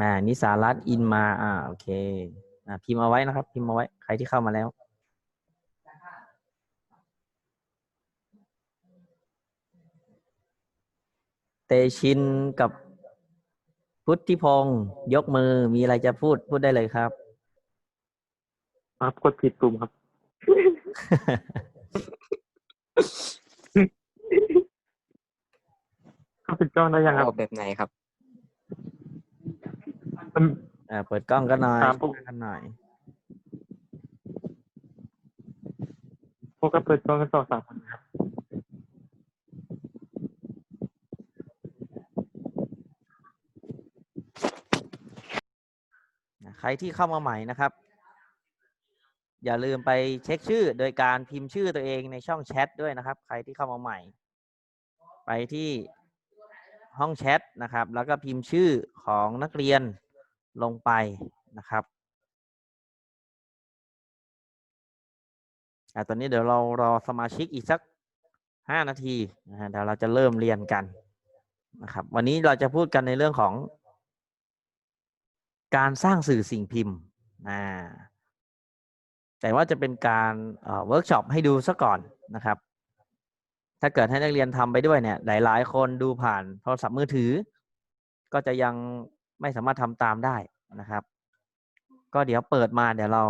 อ่านิสารัตน์อินมาอ่าโอเคอ่าพิมพ์เอาไว้นะครับ พิมพ์เอาไว้ ใครที่เข้ามาแล้วเตชินกับพุทธิพงศ์ยกมือมีอะไรจะพูดพูดได้เลยครับครับกดผิดปุ่มครับ เข้าปิดกล้องได้ยังครับออกแบบไหนครับ มัน อ่าเปิดกล้องกันหน่อยครับผม กันหน่อย พวกก็เปิดกล้องกันสองสามคนครับนะใครที่เข้ามาใหม่นะครับ อย่าลืมไปเช็คชื่อโดยการพิมพ์ชื่อตัวเองในช่องแชทด้วยนะครับ ใครที่เข้ามาใหม่ ไปที่ห้องแชทนะครับ แล้วก็พิมพ์ชื่อของนักเรียน ลงไปนะครับอตอนนี้เดี๋ยวเรารอสมาชิกอีกสักห้านาทีนะฮะเดี๋ยวเราจะเริ่มเรียนกันนะครับ วันนี้เราจะพูดกันในเรื่องของ การสร้างสื่อสิ่งพิมพ์อ่าแต่ว่าจะเป็นการเวิร์กช็อปให้ดูซะก่อนนะครับ ถ้าเกิดให้นักเรียนทำไปด้วยเนี่ย หลาย ๆ คนดูผ่านโทรศัพท์มือถือ ก็จะยัง ไม่สามารถทำตามได้นะครับ ก็เดี๋ยวเปิดมาเดี๋ยวเรา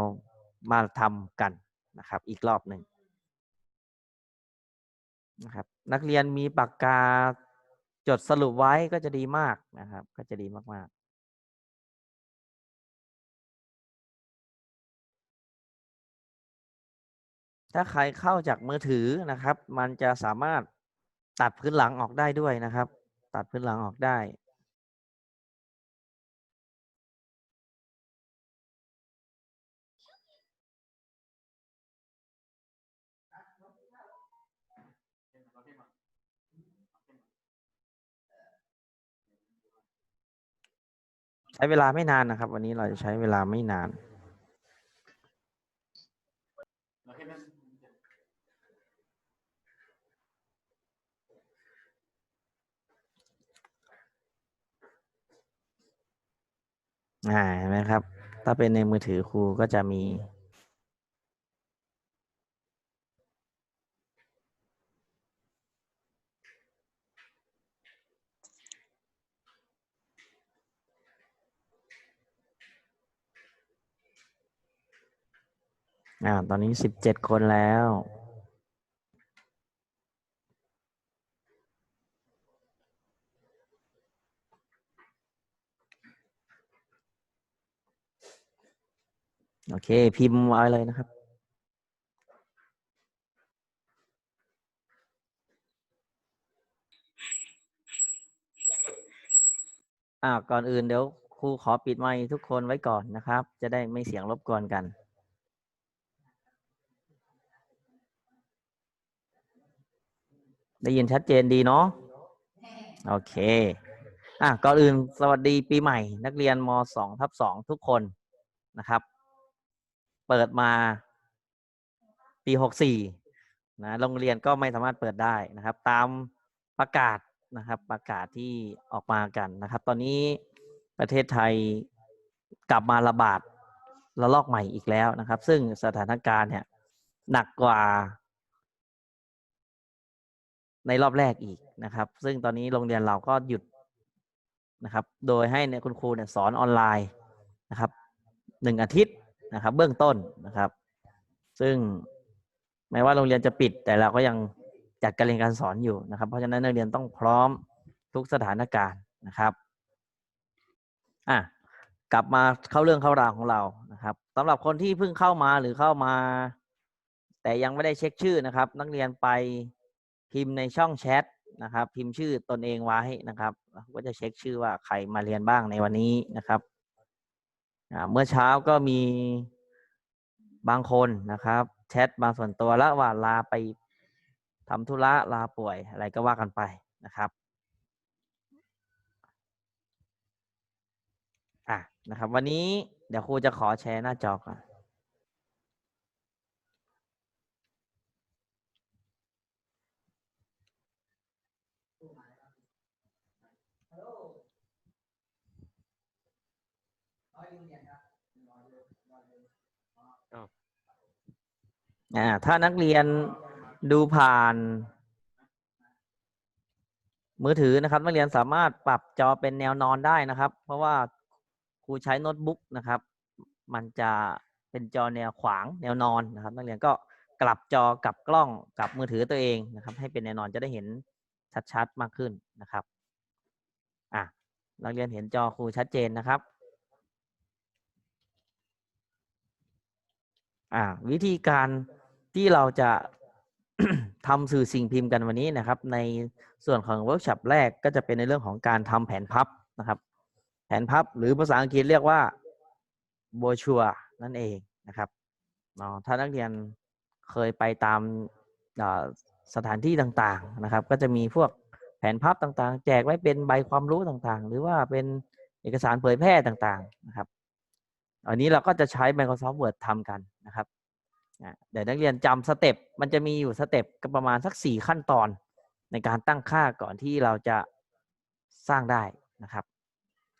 มาทำกันนะครับ อีกรอบหนึ่งนะครับ นักเรียนมีปากกาจดสรุปไว้ก็จะดีมากนะครับ ก็จะดีมาก ๆถ้าใครเข้าจากมือถือนะครับ มันจะสามารถตัดพื้นหลังออกได้ด้วยนะครับ ตัดพื้นหลังออกได้ ช้เวลาไม่นานนะครับ วันนี้เราจะใช้เวลาไม่นานอ่าเห็นไหมครับ ถ้าเป็นในมือถือครูก็จะมี อ่า ตอนนี้สิบเจ็ดคนแล้ว โอเค พิมพ์ไว้เลยนะครับอ่าก่อนอื่นเดี๋ยวครูขอปิดไมค์ทุกคนไว้ก่อนนะครับ จะได้ไม่เสียงรบกวนกัน ได้ยินชัดเจนดีเนาะโอเคอะก่อนอื่นสวัสดีปีใหม่ นักเรียนมสองทับสองทุกคนนะครับ เปิดมาปีหกสี่นะโรงเรียนก็ไม่สามารถเปิดได้นะครับ ตามประกาศนะครับประกาศที่ออกมากันนะครับ ตอนนี้ประเทศไทยกลับมาระบาดระลอกใหม่อีกแล้วนะครับ ซึ่งสถานการณ์เนี่ยหนักกว่า ในรอบแรกอีกนะครับ ซึ่งตอนนี้โรงเรียนเราก็หยุดนะครับ โดยให้เนี่ยคุณครูเนี่ยสอนออนไลน์นะครับหนึ่งอาทิตย์นะครับ เบื้องต้นนะครับ ซึ่งแม้ว่าโรงเรียนจะปิด แต่เราก็ยังจัดการเรียนการสอนอยู่นะครับ เพราะฉะนั้นนักเรียนต้องพร้อมทุกสถานการณ์นะครับอะกลับมาเข้าเรื่องเข้าราวของเรานะครับสำหรับคนที่เพิ่งเข้ามาหรือเข้ามา แต่ยังไม่ได้เช็คชื่อนะครับ นักเรียนไป พิมพ์ในช่องแชทนะครับ พิมพ์ชื่อตนเองไว้นะครับ ก็จะเช็คชื่อว่าใครมาเรียนบ้างในวันนี้นะครับเมื่อเช้าก็มีบางคนนะครับ แชทมาส่วนตัวแล้วว่าลาไปทำธุระลาป่วยอะไรก็ว่ากันไปนะครับอะนะครับ วันนี้เดี๋ยวครูจะขอแชร์หน้าจอก่อน อ่าถ้านักเรียนดูผ่าน มือถือนะครับ นักเรียนสามารถปรับจอเป็นแนวนอนได้นะครับ เพราะว่าครูใช้โน้ตบุ๊กนะครับ มันจะเป็นจอแนวขวางแนวนอนนะครับ นักเรียนก็กลับจอกลับกล้องกลับมือถือตัวเองนะครับ ให้เป็นแนวนอนจะได้เห็นชัดๆมากขึ้นนะครับอะนักเรียนเห็นจอครูชัดเจนนะครับอ่าวิธีการ ที่เราจะทำสื่อสิ่งพิมพ์กันวันนี้นะครับ ในส่วนของเวิร์กช็อปแรกก็จะเป็นในเรื่องของการทำแผนพับนะครับ แผนพับหรือภาษาอังกฤษเรียกว่าโบชัวนั่นเองนะครับเนาะถ้านักเรียนเคยไปตามสถานที่ต่างๆนะครับ ก็จะมีพวกแผนพับต่างๆ แจกไว้เป็นใบความรู้ต่างๆ หรือว่าเป็นเอกสารเผยแพร่ต่างๆนะครับอันนี้เราก็จะใช้ Microsoft Word ทำกันนะครับ เดี๋ยวนักเรียนจำสเต็ปมันจะมีอยู่สเต็ปก็ประมาณสักสี่ขั้นตอนในการตั้งค่าก่อนที่เราจะสร้างได้นะครับ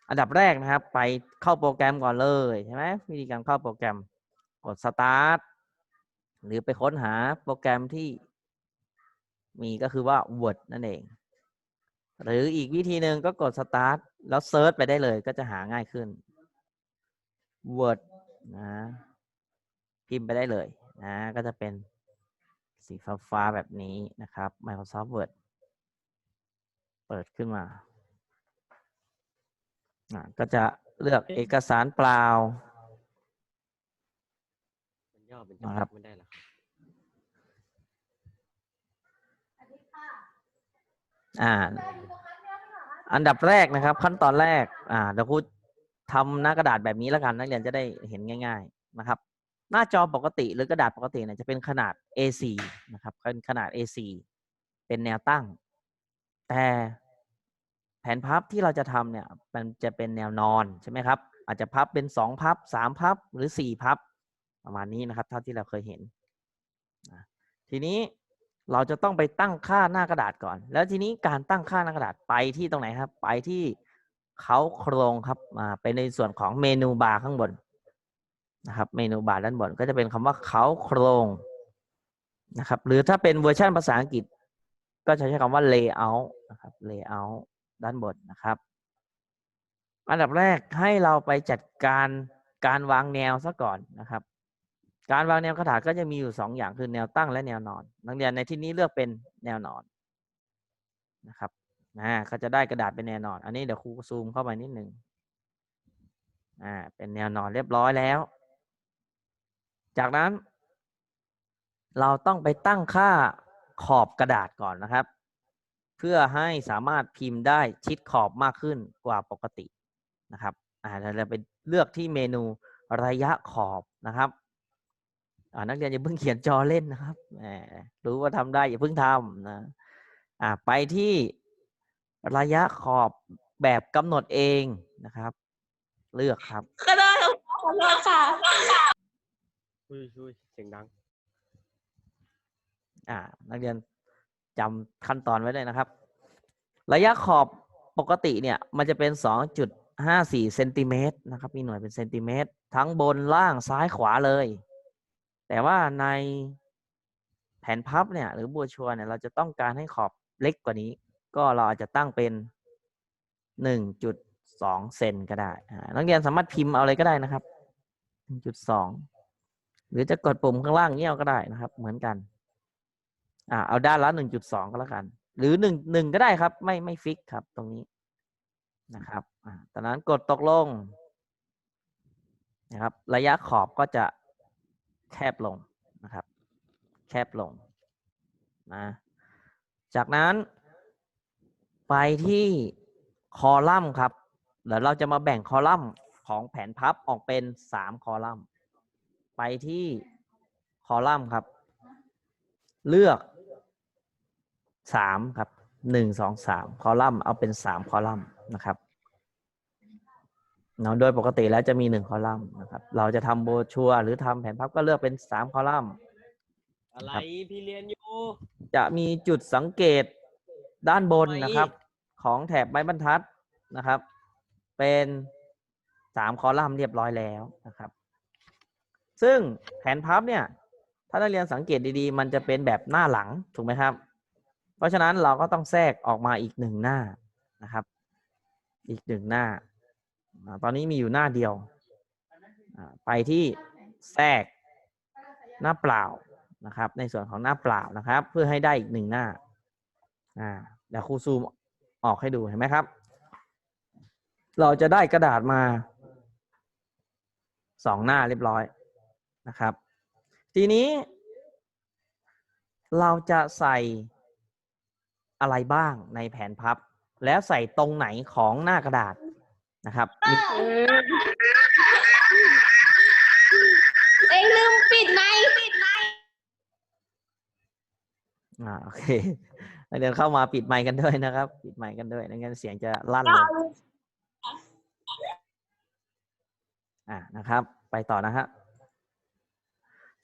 อันดับแรกนะครับ ไปเข้าโปรแกรมก่อนเลยใช่ไหมวิธีการเข้าโปรแกรมกด start หรือไปค้นหาโปรแกรมที่มีก็คือว่า Word นั่นเอง หรืออีกวิธีหนึ่งก็กด start แล้วเซิร์ชไปได้เลยก็จะหาง่ายขึ้น Word นะ พิมพ์ไปได้เลย นะก็จะเป็นสีฟ้าฟ้าๆแบบนี้นะครับ Microsoft Word เปิดขึ้นมาอะก็จะเลือกเอกสารเปล่ามันย่อเป็นนะครับจำกัดไม่ได้เหรอครับอ่า อันดับแรกนะครับ ขั้นตอนแรก อ่าเดี๋ยวครูทำหน้ากระดาษแบบนี้แล้วกัน นักเรียนจะได้เห็นง่าย ๆ นะครับ หน้าจอปกติหรือกระดาษปกติเนี่ยจะเป็นขนาด A4 นะครับเป็นขนาด A4 เป็นแนวตั้ง แต่แผนพับที่เราจะทำเนี่ยมันจะเป็นแนวนอนใช่ไหมครับอาจจะพับเป็นสองพับสามพับหรือสี่พับประมาณนี้นะครับเท่าที่เราเคยเห็น ทีนี้เราจะต้องไปตั้งค่าหน้ากระดาษก่อน แล้วทีนี้การตั้งค่าหน้ากระดาษไปที่ตรงไหนครับ ไปที่เขาโครงครับมาเป็นในส่วนของเมนูบาร์ข้างบน นะครับ เมนูบาร์ด้านบนก็จะเป็นคำว่าเขาโครงนะครับ หรือถ้าเป็นเวอร์ชันภาษาอังกฤษ ก็จะใช้คำว่า layout นะครับ layout ด้านบนนะครับ อันดับแรกให้เราไปจัดการการวางแนวซะก่อนนะครับ การวางแนวกระดาษก็จะมีอยู่สองอย่างคือแนวตั้งและแนวนอน นักเรียนในที่นี้เลือกเป็นแนวนอนนะครับอ่าก็จะได้กระดาษเป็นแนวนอน อันนี้เดี๋ยวครูซูมเข้าไปนิดหนึ่งอ่าเป็นแนวนอนเรียบร้อยแล้ว จากนั้น เราต้องไปตั้งค่าขอบกระดาษก่อนนะครับ เพื่อให้สามารถพิมพ์ได้ชิดขอบมากขึ้นกว่าปกตินะครับอ่าเราไปเลือกที่เมนูระยะขอบนะครับอ่านักเรียนอย่าเพิ่งเขียนจอเล่นนะครับแหมรู้ว่าทำได้อย่าเพิ่งทำนะอ่าไปที่ระยะขอบแบบกำหนดเองนะครับ เลือกครับก็ได้ครับขอโทษค่ะ อุ้ยอุ้ยเสียงดัง อ่า นักเรียนจำขั้นตอนไว้เลยนะครับ ระยะขอบปกติเนี่ย มันจะเป็น 2.54เซนติเมตรนะครับ มีหน่วยเป็นเซนติเมตร ทั้งบนล่างซ้ายขวาเลย แต่ว่าในแผนพับเนี่ย หรือบัวชัวเนี่ย เราจะต้องการให้ขอบเล็กกว่านี้ ก็เราอาจจะตั้งเป็น 1.2 เซนก็ได้นักเรียนสามารถพิมพ์เอาเลยก็ได้นะครับ 1.2 หรือจะกดปุ่มข้างล่างเงี้ยก็ได้นะครับ เหมือนกัน อ่าเอาด้านละหนึ่งจุดสองก็แล้วกัน หรือหนึ่งหนึ่งก็ได้ครับ ไม่ไม่ฟิกครับ ตรงนี้นะครับอ่าตอนนั้นกดตกลงนะครับ ระยะขอบก็จะแคบลงนะครับ แคบลงนะจากนั้น ไปที่คอลัมน์ครับ เดี๋ยวเราจะมาแบ่งคอลัมน์ของแผนพับออกเป็นสามคอลัมน์ ไปที่คอลัมน์ครับ เลือกสามครับหนึ่งสองสามคอลัมน์เอาเป็นสามคอลัมน์นะครับเนาะโดยปกติแล้วจะมีหนึ่งคอลัมน์นะครับ เราจะทำโบรชัวร์หรือทำแผนพับก็เลือกเป็นสามคอลัมน์อะไรครับพี่เรียนอยู่ จะมีจุดสังเกตด้านบนไว้นะครับ ของแถบไม้บรรทัดนะครับ เป็นสามคอลัมน์เรียบร้อยแล้วนะครับ ซึ่งแผนพับเนี่ย ถ้านักเรียนสังเกตดีๆ มันจะเป็นแบบหน้าหลังถูกไหมครับ เพราะฉะนั้นเราก็ต้องแทรกออกมาอีกหนึ่งหน้านะครับ อีกหนึ่งหน้า ตอนนี้มีอยู่หน้าเดียว ไปที่แทรกหน้าเปล่านะครับ ในส่วนของหน้าเปล่านะครับ เพื่อให้ได้อีกหนึ่งหน้าอ่าเดี๋ยวครูซูมออกให้ดูเห็นไหมครับ เราจะได้กระดาษมาสองหน้าเรียบร้อย นะครับ ทีนี้ เราจะใส่อะไรบ้างในแผนพับ แล้วใส่ตรงไหนของหน้ากระดาษนะครับมีเองลืมปิดไมค์ปิดไมค์อ่าโอเคนักเรียนเข้ามาปิดไมค์กันด้วยนะครับ ปิดไมค์กันด้วยไม่งั้นเสียงจะลั่นเลยอ่านะครับ ไปต่อนะฮะ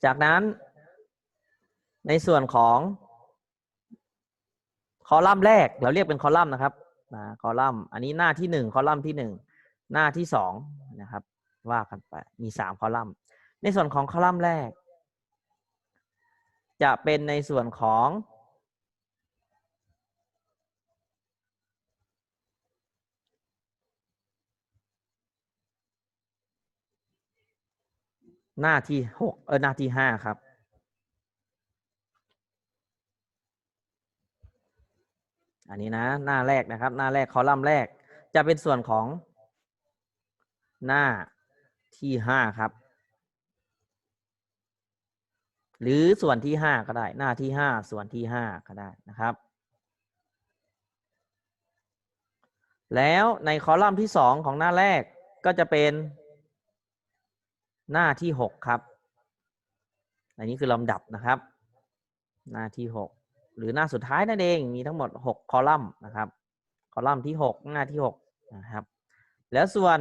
จากนั้น ในส่วนของคอลัมน์แรก เราเรียกเป็นคอลัมน์นะครับนะคอลัมน์อันนี้หน้าที่หนึ่งคอลัมน์ที่หนึ่งหน้าที่สองนะครับ ว่ากันไปมีสามคอลัมน์ ในส่วนของคอลัมน์แรก จะเป็นในส่วนของ หน้าที่หกเออหน้าที่ห้าครับ อันนี้นะหน้าแรกนะครับ หน้าแรกคอลัมน์แรก จะเป็นส่วนของหน้าที่ห้าครับ หรือส่วนที่ห้าก็ได้ หน้าที่ห้าส่วนที่ห้าก็ได้นะครับ แล้วในคอลัมน์ที่สองของหน้าแรกก็จะเป็น หน้าที่หกครับ อันนี้คือลำดับนะครับ หน้าที่หกหรือหน้าสุดท้ายนั่นเองมีทั้งหมดหกคอลัมน์นะครับ คอลัมน์ที่หกหน้าที่หกนะครับ แล้วส่วน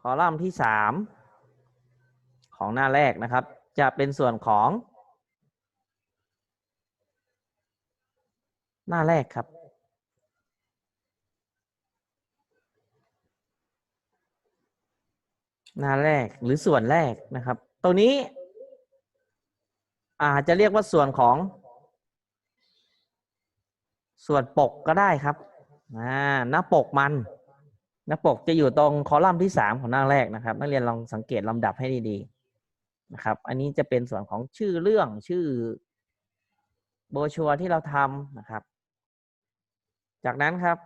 คอลัมน์ที่สามของหน้าแรกนะครับ จะเป็นส่วนของ หน้าแรกครับ หน้าแรกหรือส่วนแรกนะครับ ตรงนี้ อาจจะเรียกว่าส่วนของ ส่วนปกก็ได้ครับหน้าปกมัน หน้าปกจะอยู่ตรงคอลัมน์ที่สามของหน้าแรกนะครับ นักเรียนลองสังเกตลำดับให้ดีๆนะครับ อันนี้จะเป็นส่วนของชื่อเรื่องชื่อโบชัวที่เราทำนะครับ จากนั้นครับ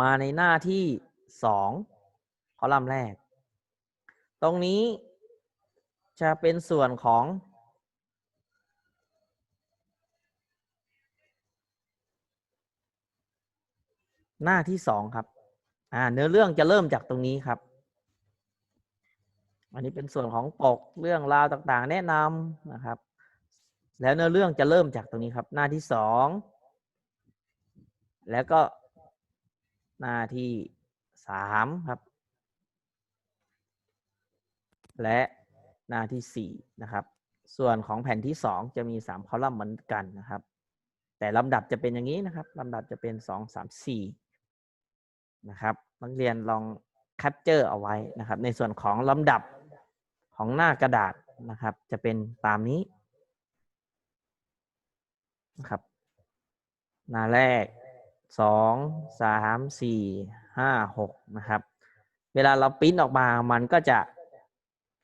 มาในหน้าที่สองคอลัมน์แรก ตรงนี้จะเป็นส่วนของหน้าที่สองครับ อ่า เนื้อเรื่องจะเริ่มจากตรงนี้ครับ อันนี้เป็นส่วนของปกเรื่องราวต่างๆ แนะนำนะครับ แล้วเนื้อเรื่องจะเริ่มจากตรงนี้ครับ หน้าที่สอง แล้วก็หน้าที่สามครับ และหน้าที่สี่นะครับ ส่วนของแผ่นที่สองจะมีสามคอลัมน์เหมือนกันนะครับ แต่ลำดับจะเป็นอย่างนี้นะครับลำดับจะเป็นสองสามสี่นะครับนักเรียนลองแคปเจอร์เอาไว้นะครับ ในส่วนของลำดับของหน้ากระดาษนะครับ จะเป็นตามนี้นะครับ หน้าแรกสองสามสี่ห้าหกนะครับ เวลาเราปริ้นออกมามันก็จะ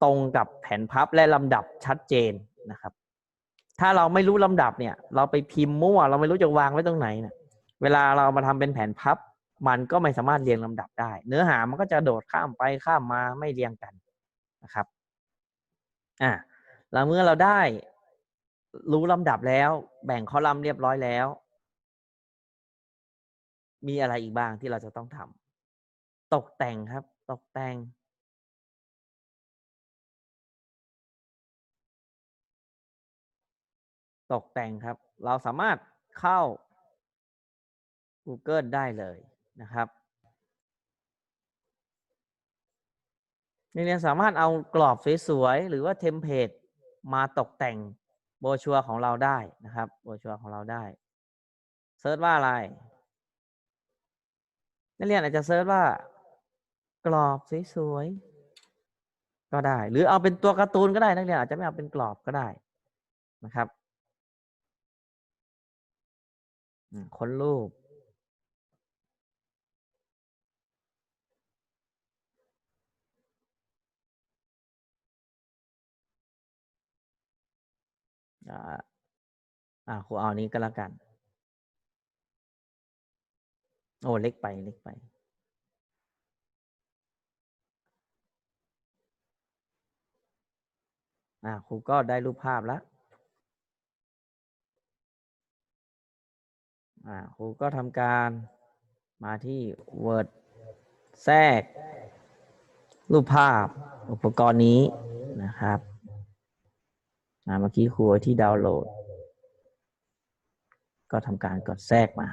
ตรงกับแผ่นพับและลำดับชัดเจนนะครับ ถ้าเราไม่รู้ลำดับเนี่ย เราไปพิมพ์มั่ว เราไม่รู้จะวางไว้ตรงไหนเนี่ยเวลาเรามาทำเป็นแผนพับ มันก็ไม่สามารถเรียงลำดับได้ เนื้อหามันก็จะโดดข้ามไปข้ามมาไม่เรียงกันนะครับอ่าแล้วเมื่อเราได้รู้ลำดับแล้ว แบ่งคอลัมน์เรียบร้อยแล้ว มีอะไรอีกบ้างที่เราจะต้องทำตกแต่งครับ ตกแต่ง ตกแต่งครับ เราสามารถเข้า Google ได้เลยนะครับนักเรียนสามารถเอากรอบสวยๆหรือว่าเทมเพลตมาตกแต่งโบชัวของเราได้นะครับโบชัวของเราได้เซิร์ชว่าอะไรนักเรียนอาจจะเซิร์ชว่า กรอบสวยๆก็ได้ หรือเอาเป็นตัวการ์ตูนก็ได้นักเรียนอาจจะไม่เอาเป็นกรอบก็ได้นะครับ ค้นรูป อ่าอ่าครูเอาอันนี้ก็แล้วกัน โอ้เล็กไปเล็กไปอ่าครูก็ได้รูปภาพแล้ว ครูก็ทำการมาที่ Word แทรก รูปภาพอุปกรณ์นี้นะครับอ่าเมื่อกี้ครูที่ดาวน์โหลด ก็ทำการกดแทรกมา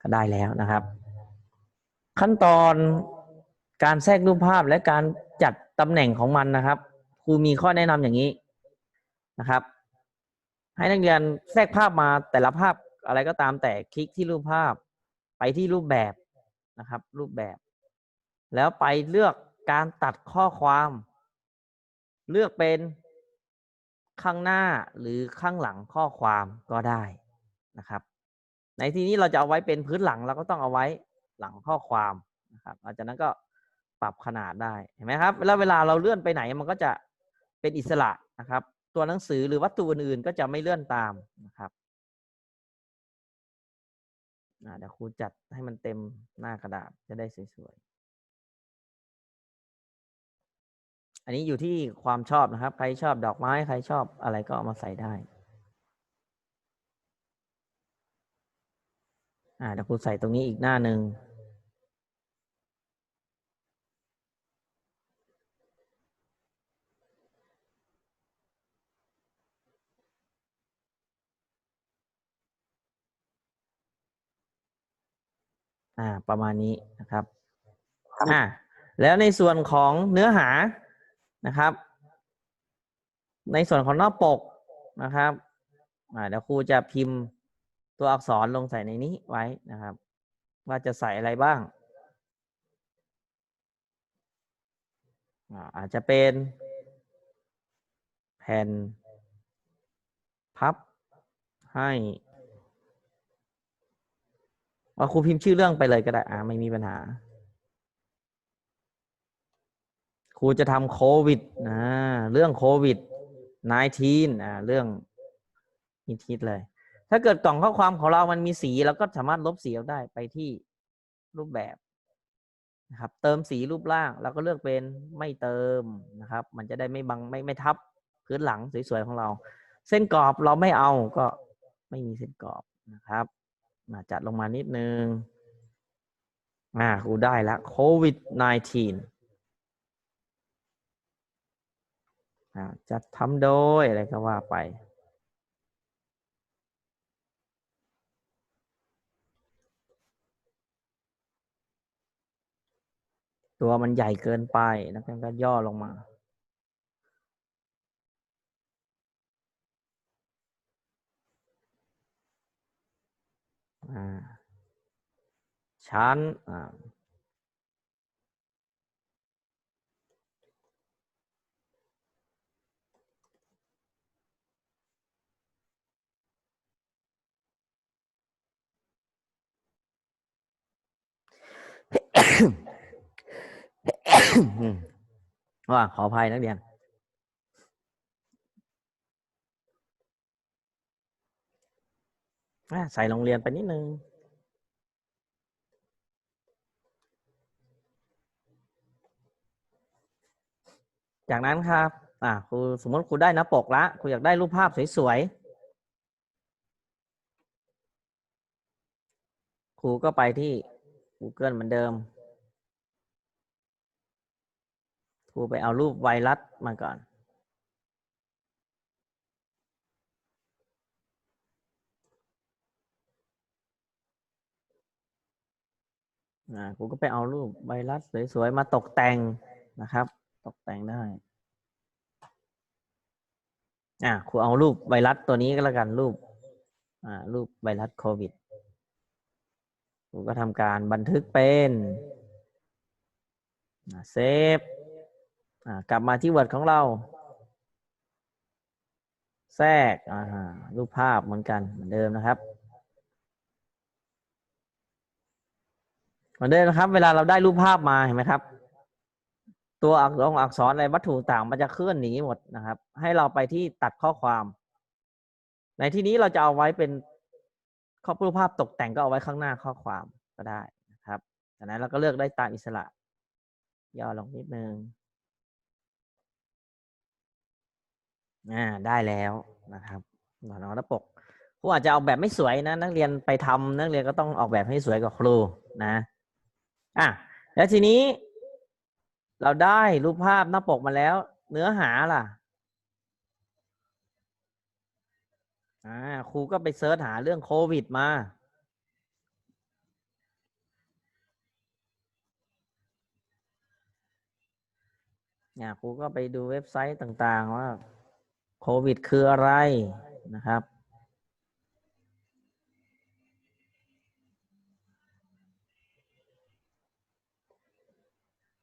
ก็ได้แล้วนะครับ ขั้นตอนการแทรกรูปภาพและการจัดตำแหน่งของมันนะครับครูมีข้อแนะนำอย่างนี้นะครับ ให้นักเรียนแทรกภาพมาแต่ละภาพ อะไรก็ตามแต่คลิกที่รูปภาพ ไปที่รูปแบบนะครับ รูปแบบ แล้วไปเลือกการตัดข้อความ เลือกเป็นข้างหน้าหรือข้างหลังข้อความก็ได้นะครับ ในที่นี้เราจะเอาไว้เป็นพื้นหลังเราก็ต้องเอาไว้หลังข้อความนะครับหลังจากนั้นก็ปรับขนาดได้เห็นไหมครับแล้วเวลาเราเลื่อนไปไหนมันก็จะเป็นอิสระนะครับ ตัวหนังสือหรือวัตถุอื่นๆก็จะไม่เลื่อนตามนะครับ เดี๋ยวครูจัดให้มันเต็มหน้ากระดาษจะได้สวยๆ อันนี้อยู่ที่ความชอบนะครับ ใครชอบดอกไม้ ใครชอบอะไรก็เอามาใส่ได้ อ่าเดี๋ยวครูใส่ตรงนี้อีกหน้าหนึ่ง อ่า ประมาณนี้นะครับอ่าแล้วในส่วนของเนื้อหานะครับ ในส่วนของหน้าปกนะครับอ่าเดี๋ยวครูจะพิมพ์ตัวอักษรลงใส่ในนี้ไว้นะครับ ว่าจะใส่อะไรบ้างอ่าอาจจะเป็น แผ่น พับให้ ว่าครูพิมพ์ชื่อเรื่องไปเลยก็ได้ อ่าไม่มีปัญหา ครูจะทำโควิดนะเรื่องโควิด19อ่าเรื่องฮิตเลย ถ้าเกิดกล่องข้อความของเรามันมีสีเราก็สามารถลบสีออกได้ไปที่รูปแบบนะครับ เติมสีรูปร่างแล้วก็เลือกเป็นไม่เติมนะครับ มันจะได้ไม่บังไม่ไม่ทับพื้นหลังสวยๆของเรา เส้นกรอบเราไม่เอาก็ไม่มีเส้นกรอบนะครับ จัดลงมานิดนึง อ่าครูได้แล้วโควิด 19 อ่าจัดทำโดย อะไรก็ว่าไป ตัวมันใหญ่เกินไปนักเรียนก็ย่อลงมา ชั้นว่าขออภัยนักเรียน อะ ใส่โรงเรียนไปนิดนึงจากนั้นครับ อ่าครูสมมติครูได้น้าปกละครูอยากได้รูปภาพสวยๆ ครูก็ไปที่ Google เหมือนเดิม ครูไปเอารูปไวรัสมาก่อน อ่าครูก็ไปเอารูปไวรัสสวยๆ มาตกแต่งนะครับ ตกแต่งได้อ่าครูเอารูปไวรัสตัวนี้ก็แล้วกันรูปอ่ารูปไวรัสโควิดครูก็ทำการบันทึกเป็นเซฟอ่ากลับมาที่ Word ของเรา แทรกอ่ารูปภาพเหมือนกันเหมือนเดิมนะครับ เห มือนเดิมนะครับ เวลาเราได้รูปภาพมาเห็นไหมครับ ตัวอักษรอักษรอะไรวัตถุต่างมันจะเคลื่อนหนีหมดนะครับ ให้เราไปที่ตัดข้อความ ในที่นี้เราจะเอาไว้เป็นข้อรูปภาพตกแต่งก็เอาไว้ข้างหน้าข้อความก็ได้นะครับจากนั้นเราก็เลือกได้ตามอิสระ ย่อลงนิดนึงอ่าได้แล้วนะครับหนอนหน้าปกครูอาจจะออกแบบไม่สวยนะ นักเรียนไปทำนักเรียนก็ต้องออกแบบให้สวยกว่าครูนะ อะแล้วทีนี้ เราได้รูปภาพหน้าปกมาแล้ว เนื้อหาล่ะอ่าครูก็ไปเสิร์ชหาเรื่องโควิดมาเนี่ยครูก็ไปดูเว็บไซต์ต่างๆว่า โควิดคืออะไรนะครับ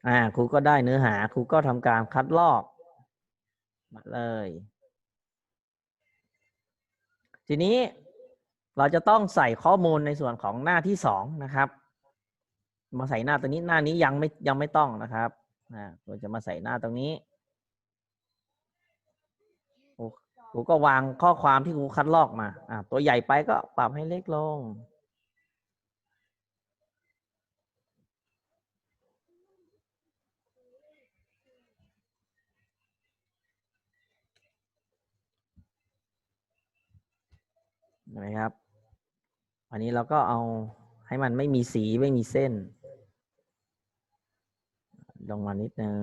อ่าครูก็ได้เนื้อหาครูก็ทำการคัดลอกมาเลย ทีนี้เราจะต้องใส่ข้อมูลในส่วนของหน้าที่สองนะครับ มาใส่หน้าตัวนี้หน้านี้ยังไม่ยังไม่ต้องนะครับอ่าเราจะมาใส่หน้าตรงนี้ครูครูก็วางข้อความที่ครูคัดลอกมาอ่าตัวใหญ่ไปก็ปรับให้เล็กลง นไหมครับ อันนี้เราก็เอาให้มันไม่มีสีไม่มีเส้น ลงมานิดนึง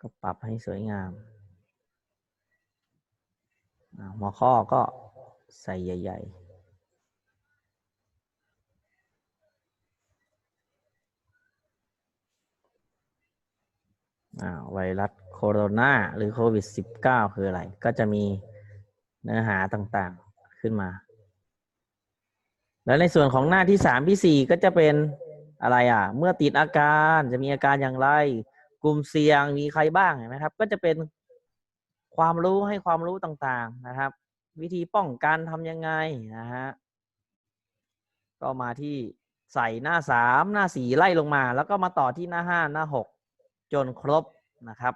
ก็ปรับให้สวยงามอ่าหัวข้อก็ใส่ใหญ่ ๆ ไวรัสโคโรนาหรือโควิด -19 คืออะไร ก็จะมีเนื้อหาต่างๆขึ้นมา แล้วในส่วนของหน้าที่สามที่สี่ก็จะเป็นอะไรอะ เมื่อติดอาการจะมีอาการอย่างไร กลุ่มเสี่ยงมีใครบ้างเห็นไหมครับ ก็จะเป็นความรู้ให้ความรู้ต่างๆนะครับ วิธีป้องกันทำยังไงนะฮะก็มาที่ใส่หน้าสามหน้าสี่ไล่ลงมา แล้วก็มาต่อที่หน้าห้าหน้าหก จนครบนะครับ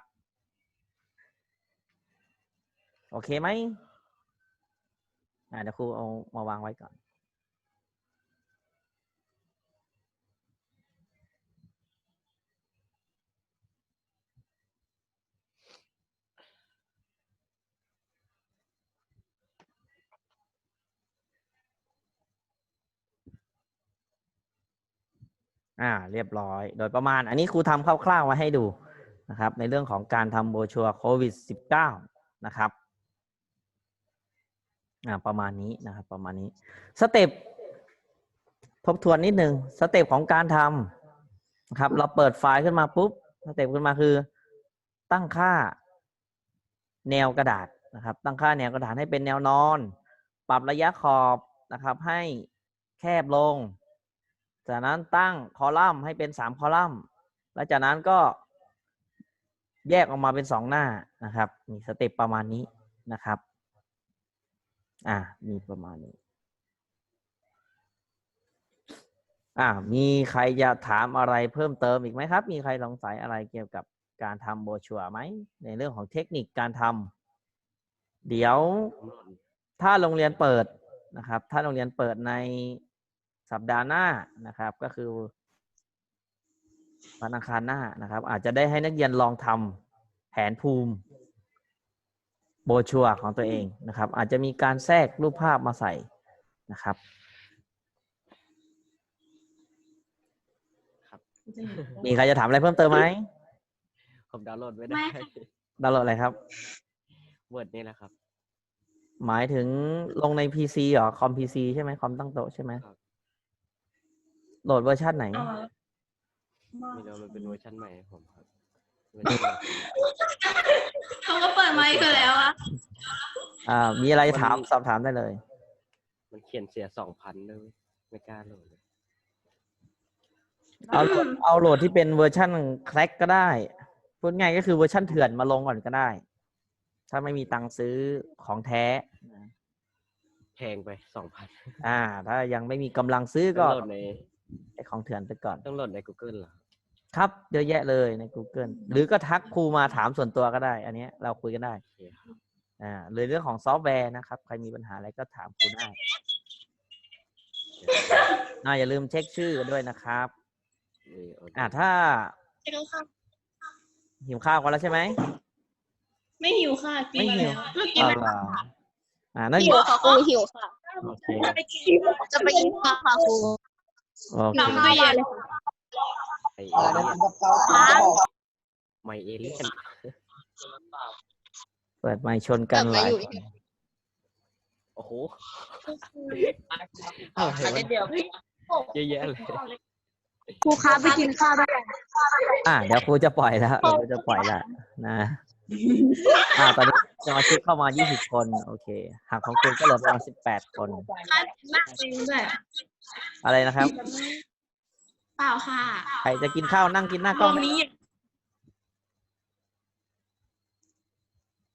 โอเคไหมเดี๋ยวครูเอามาวางไว้ก่อน อ่า เรียบร้อย โดยประมาณ อันนี้ครูทำคร่าวๆไว้ให้ดูนะครับ ในเรื่องของการทำโบรชัวร์โควิด -19 นะครับอ่าประมาณนี้นะครับ ประมาณนี้สเต็ปทบทวนนิดหนึ่งสเต็ปของการทำนะครับ เราเปิดไฟล์ขึ้นมาปุ๊บสเต็ปขึ้นมาคือ ตั้งค่าแนวกระดาษนะครับ ตั้งค่าแนวกระดาษให้เป็นแนวนอน ปรับระยะขอบนะครับ ให้แคบลง จากนั้นตั้งคอลัมน์ให้เป็นสามคอลัมน์ แล้วจากนั้นก็แยกออกมาเป็นสองหน้านะครับมีสเต็ปประมาณนี้นะครับ อ่า มีประมาณนี้ อ่า มีใครจะถามอะไรเพิ่มเติมอีกไหมครับ มีใครสงสัยอะไรเกี่ยวกับการทำโบชัวไหม ในเรื่องของเทคนิคการทำเดี๋ยวถ้าโรงเรียนเปิดนะครับ ถ้าโรงเรียนเปิดใน สัปดาห์หน้านะครับก็คือวันอังคารหน้านะครับ อาจจะได้ให้นักเรียนลองทำแผนภูมิโบรชัวร์ของตัวเองนะครับ อาจจะมีการแทรกรูปภาพมาใส่นะครับมีใครจะถามอะไรเพิ่มเติมไหมผมดาวน์โหลดไม่ได้ไม่ค่ะดาวน์โหลดอะไรครับเวิร์ดนี่แหละครับ หมายถึงลงใน PC เหรอ คอม PC ใช่ไหมคอมตั้งโต๊ะใช่ไหมครับ โหลดเวอร์ชันไหนอ๋อไม่รู้มันเป็นเวอร์ชันใหม่ของผมครับเวอร์ชันใหม่เขาก็เปิดไมค์กันแล้วอะอ่า มีอะไรจะถามสอบถามได้เลย มันเขียนเสียสองพันด้วยไม่กล้าโหลดเลยเอาโหลดเอาโหลดที่เป็นเวอร์ชันแคลกก็ได้ พูดง่ายก็คือเวอร์ชันเถื่อนมาลงก่อนก็ได้ ถ้าไม่มีตังค์ซื้อของแท้นะแพงไปสองพันอ่า ถ้ายังไม่มีกำลังซื้อต้ก็องโหลดใน ไอของเถื่อนไปก่อน ต้องโหลดใน Google เหรอครับเยอะแยะเลยใน Google หรือก็ทักครูมาถามส่วนตัวก็ได้ อันเนี้ยเราคุยกันได้โอเคครับอ่าหรือเรื่องของซอฟต์แวร์นะครับ ใครมีปัญหาอะไรก็ถามครูได้อ่าอย่าลืมเช็คชื่อกันด้วยนะครับนี่โอเคอ่าถ้าไม่ต้องค่ะ หิวข้าวกันแล้วใช่ไหม ไม่หิวค่ะกินไม่หิวเมื่อกี้เอาไม่ล่ะอ่านั่นหิวค่ะครูหิวค่ะ โอเคไปกินจะไปกินข้าวค่ะครู โอเคทำตู้เย็นเลยค่ะไอเอเลี่ยนไมเอเลี่ยนเปิดไมค์ชนกันหลายคนโอ้โหอะไรวะเดี๋ยวเยอะแยะเลยครูคะไปกินข้าวได้อ่าเดี๋ยวครูจะปล่อยแล้วเดี๋ยวครูจะปล่อยแล้วนะอ่าตอนนี้สมาชิกเข้ามา 20 คน โอเค หากของคุณก็เหลือประมาณ18 คนนั่งเองด้วย อะไรนะครับ เปล่าค่ะใครจะกินข้าวนั่งกินหน้ากตล้รองงนี้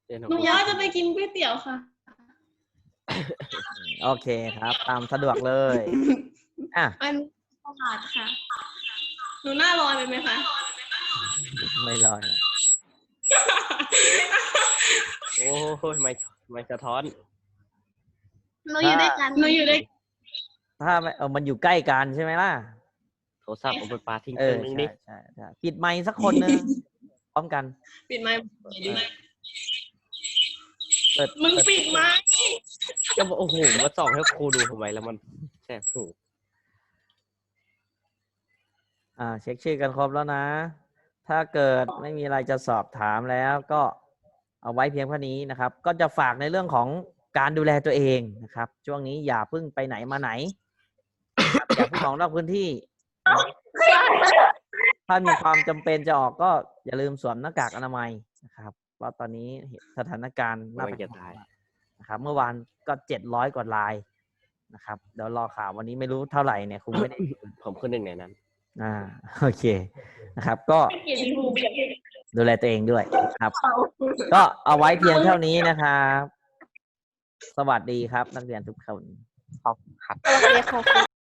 เรียนของหนูผมว่าจะไปกินก๋วยเตี๋ยวค่ะ โอเคครับ ตามสะดวกเลยอะอันตลาดค่ะ หนูหน้าลอยไปไหมคะไม่รอนะโอ้ยไม่ไม่สะท้อนหนูอยู่ด้วยกันหนูอยู่ด้วย ถ้าไม่เออมันอยู่ใกล้กันใช่ไหมล่ะโทรศัพท์ผมไปปาทิ้งเอเครื่อองนึงใช่ดิใช่ใช่ปิดไมค์สักคนหนึงพร้อมกันปิดไมค์เปิดมึงปิดไมค์ก็บอกโอ้โหมาส่องให้ครูดูทำไมแล้วมันแสบหูอ่า เช็คชื่อกันครบแล้วนะ ถ้าเกิดไม่มีอะไรจะสอบถามแล้วก็เอาไว้เพียงเท่านี้นะครับ ก็จะฝากในเรื่องของการดูแลตัวเองนะครับ ช่วงนี้อย่าเพิ่งไปไหนมาไหน นะครับอย่าเพิ่งออกนอกพื้นที่ ถ้ามีความจำเป็นจะออกก็อย่าลืมสวมหน้ากากอนามัยนะครับ เพราะตอนนี้สถานการณ์น่ามันเป็นจะห่วงตายนะครับ เมื่อวานก็เจ็ดร้อยกว่าลายนะครับเดี๋ยวรอข่าววันนี้ไม่รู้เท่าไหร่เนี่ยคงไม่ได้ ผมคือหนึ่งในนั้น อ่าโอเคนะครับ ก็เกียรติครูเบียดดูแลตัวเองด้วยนะครับ ก็เอาไว้เพียงเท่านี้นะครับ สวัสดีครับ นักเรียนทุกคนโอเคค่ะ